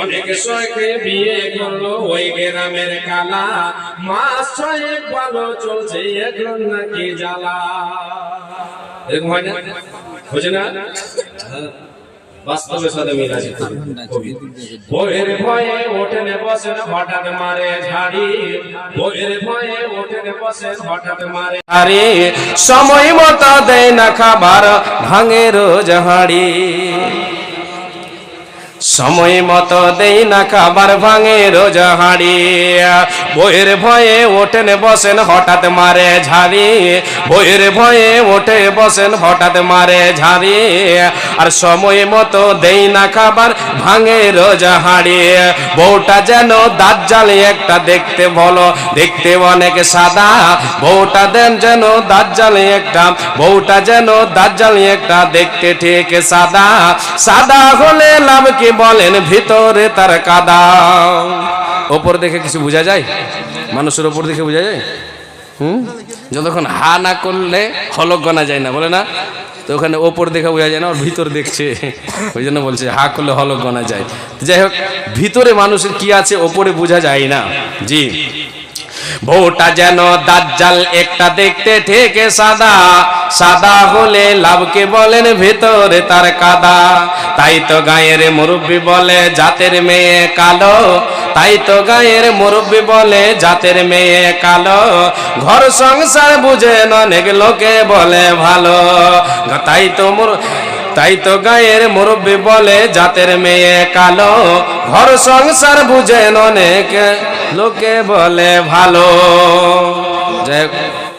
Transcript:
অনেক শখে বিয়ে করল ওই গ্রামের কালা মাস ছয়েক ভালো চলছে, এখন নাকি জ্বালা। এরকম হয় না না বইয়ের ভয়ে মারে ভয়ে হঠাৎ মারে সময় মতো দেয় না খাবার, ভাঙে রোজ হাড়ি। সময় মতো দেই না খাবার ভাঙে রোজ হাড়ি। বইয়ের ভয়ে ওঠেন, বসেন, হঠাৎ মারে ঝাড়ি। বইয়ের ভয়ে ওঠে, বসেন, হঠাৎ মারে ঝাড়ি। আর সময় মতো দেই না খাবার ভাঙে রোজ হাড়ি। বউটা যেন দাঁত জালে একটা দেখতে বলো দেখতে অনেক সাদা। বউটা দেন যেন দাঁত জালে একটা, বউটা যেন দাঁত জালে একটা দেখতে ঠিক সাদা। সাদা হলে লাভ কি বলেন ভিতরে তার কাদা। ওপর দেখে কিছু বোঝা যায়? মানুষের ওপর দেখে বোঝা যায়? হুম? যতক্ষণ হা না করলে হলক গনা যায় না, বলে না? তো ওখানে ওপর দেখে বোঝা যায় না, ওর ভিতর দেখছে। ওই জন্য বলছে, হা করলে হলক গনা যায়। যাই হোক, ভিতরে মানুষের কি আছে, ওপরে বোঝা যায় না। জি। বউটা যেন দাজ্জাল একটা দেখতে ঠেকে সাদা। সাদা হলে লাভকে বলেন ভেতরে তার কাদা। তাই তো গায়ের মুরব্বী বলে জাতের মেয়ে কালো। তাই তো গায়ের মুরব্বী বলে জাতের মেয়ে কালো। ঘর সংসার বুঝেন অনেক লোকে বলে ভালো। তাই তো মোর তাই তো গায়ের মুরব্বী বলে, জাতের মেয়ে কালো, ঘর সংসার বুঝেন অনেক। লোকে বলে ভালো।